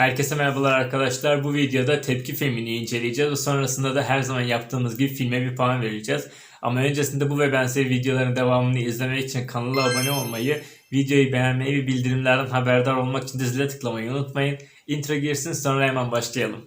Herkese merhabalar arkadaşlar. Bu videoda tepki filmini inceleyeceğiz ve sonrasında da her zaman yaptığımız gibi filme bir puan vereceğiz. Ama öncesinde bu ve benzeri videoların devamını izlemek için kanala abone olmayı, videoyu beğenmeyi ve bildirimlerden haberdar olmak için de zile tıklamayı unutmayın. Intro girsin sonra hemen başlayalım.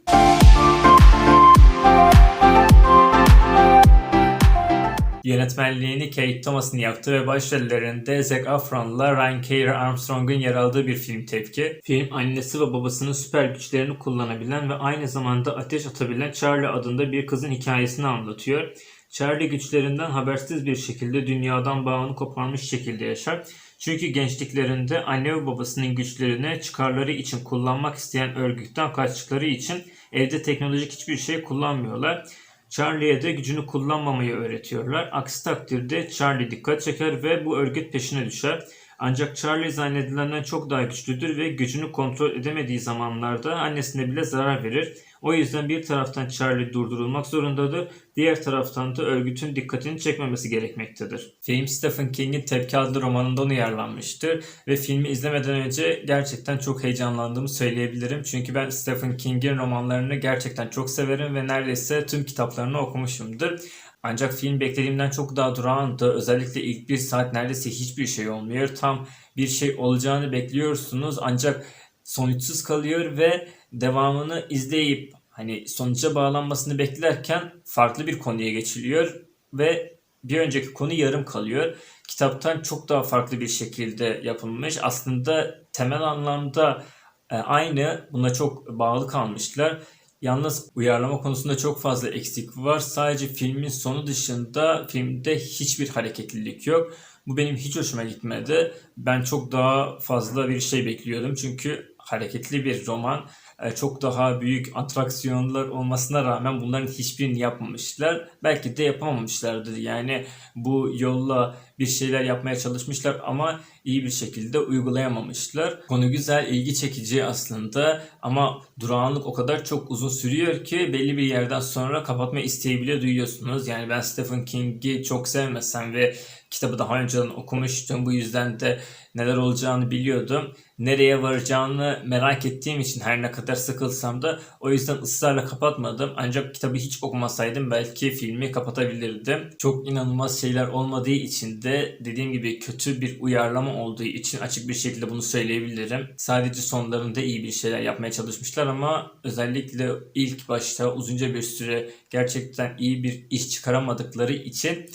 Yönetmenliğini Kate Thomas'ın yaptığı ve başrollerinde Zac Efron'la Ryan Keir Armstrong'un yer aldığı bir film Tepki. Film annesi ve babasının süper güçlerini kullanabilen ve aynı zamanda ateş atabilen Charlie adında bir kızın hikayesini anlatıyor. Charlie güçlerinden habersiz bir şekilde dünyadan bağını koparmış şekilde yaşar. Çünkü gençliklerinde anne ve babasının güçlerini çıkarları için kullanmak isteyen örgütten kaçtıkları için evde teknolojik hiçbir şey kullanmıyorlar. Charlie'ye de gücünü kullanmamayı öğretiyorlar. Aksi takdirde Charlie dikkat çeker ve bu örgüt peşine düşer. Ancak Charlie zannedilenden çok daha güçlüdür ve gücünü kontrol edemediği zamanlarda annesine bile zarar verir. O yüzden bir taraftan Charlie durdurulmak zorundadır, diğer taraftan da örgütün dikkatini çekmemesi gerekmektedir. Film Stephen King'in Tepki adlı romanından uyarlanmıştır ve filmi izlemeden önce gerçekten çok heyecanlandığımı söyleyebilirim. Çünkü ben Stephen King'in romanlarını gerçekten çok severim ve neredeyse tüm kitaplarını okumuşumdur. Ancak film beklediğimden çok daha durağandı. Özellikle ilk bir saat neredeyse hiçbir şey olmuyor. Tam bir şey olacağını bekliyorsunuz ancak sonuçsuz kalıyor ve devamını izleyip hani sonuca bağlanmasını beklerken farklı bir konuya geçiliyor ve bir önceki konu yarım kalıyor. Kitaptan çok daha farklı bir şekilde yapılmış. Aslında temel anlamda e, aynı. Buna çok bağlı kalmışlar. Yalnız uyarlama konusunda çok fazla eksik var. Sadece filmin sonu dışında filmde hiçbir hareketlilik yok. Bu benim hiç hoşuma gitmedi. Ben çok daha fazla bir şey bekliyordum. Çünkü hareketli bir roman. E, Çok daha büyük atraksiyonlar olmasına rağmen bunların hiçbirini yapmamışlar. Belki de yapamamışlardır. Yani bu yolla bir şeyler yapmaya çalışmışlar ama iyi bir şekilde uygulayamamışlar. Konu güzel, ilgi çekici aslında ama durağanlık o kadar çok uzun sürüyor ki belli bir yerden sonra kapatma isteği bile duyuyorsunuz. Yani ben Stephen King'i çok sevmesem ve kitabı daha önceden okumuştum. Bu yüzden de neler olacağını biliyordum. Nereye varacağını merak ettiğim için her ne kadar sıkılsam da o yüzden ısrarla kapatmadım. Ancak kitabı hiç okumasaydım belki filmi kapatabilirdim. Çok inanılmaz şeyler olmadığı için de dediğim gibi kötü bir uyarlama olduğu için açık bir şekilde bunu söyleyebilirim. Sadece sonlarında iyi bir şeyler yapmaya çalışmışlar ama özellikle ilk başta uzunca bir süre gerçekten iyi bir iş çıkaramadıkları için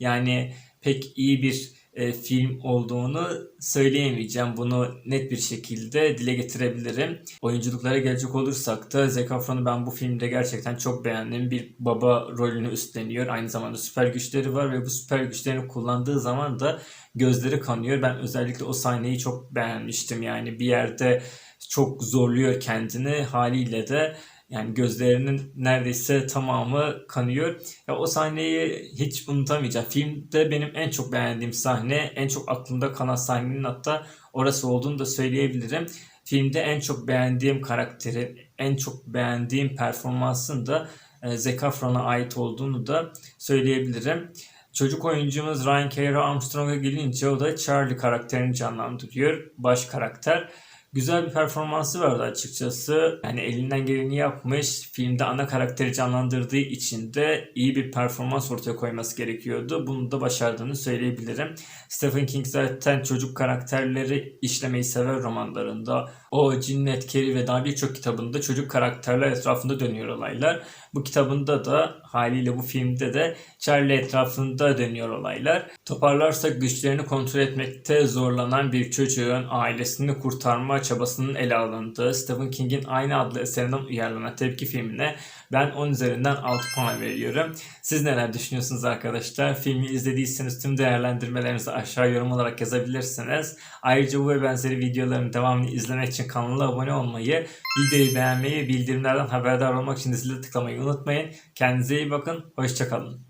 yani pek iyi bir e, film olduğunu söyleyemeyeceğim. Bunu net bir şekilde dile getirebilirim. Oyunculuklara gelecek olursak da Zac Efron'u ben bu filmde gerçekten çok beğendim. Bir baba rolünü üstleniyor. Aynı zamanda süper güçleri var ve bu süper güçlerini kullandığı zaman da gözleri kanıyor. Ben özellikle o sahneyi çok beğenmiştim. Yani bir yerde çok zorluyor kendini haliyle de yani gözlerinin neredeyse tamamı kanıyor. Ya o sahneyi hiç unutamayacağım. Filmde benim en çok beğendiğim sahne, en çok aklımda kalan sahnenin hatta orası olduğunu da söyleyebilirim. Filmde en çok beğendiğim karakterin, en çok beğendiğim performansın da e, Zac Efron'a ait olduğunu da söyleyebilirim. Çocuk oyuncumuz Ryan Keir Armstrong'a gelince o da Charlie karakterini canlandırıyor. Baş karakter. Güzel bir performansı vardı açıkçası. Yani elinden geleni yapmış. Filmde ana karakteri canlandırdığı için de iyi bir performans ortaya koyması gerekiyordu. Bunu da başardığını söyleyebilirim. Stephen King zaten çocuk karakterleri işlemeyi sever romanlarında. O Cinnet, Carrie ve daha birçok kitabında çocuk karakterler etrafında dönüyor olaylar. Bu kitabında da haliyle bu filmde de Charlie etrafında dönüyor olaylar. Toparlarsak güçlerini kontrol etmekte zorlanan bir çocuğun ailesini kurtarma çabasının ele alındığı Stephen King'in aynı adlı eserinden uyarlanan tepki filmine ben 10 üzerinden 6 puan veriyorum. Siz neler düşünüyorsunuz arkadaşlar? Filmi izlediyseniz tüm değerlendirmelerinizi aşağı yorum olarak yazabilirsiniz. Ayrıca bu ve benzeri videoların devamını izlemek için kanala abone olmayı, videoyu beğenmeyi, bildirimlerden haberdar olmak için de zile tıklamayı unutmayın. Kendinize iyi bakın, hoşçakalın.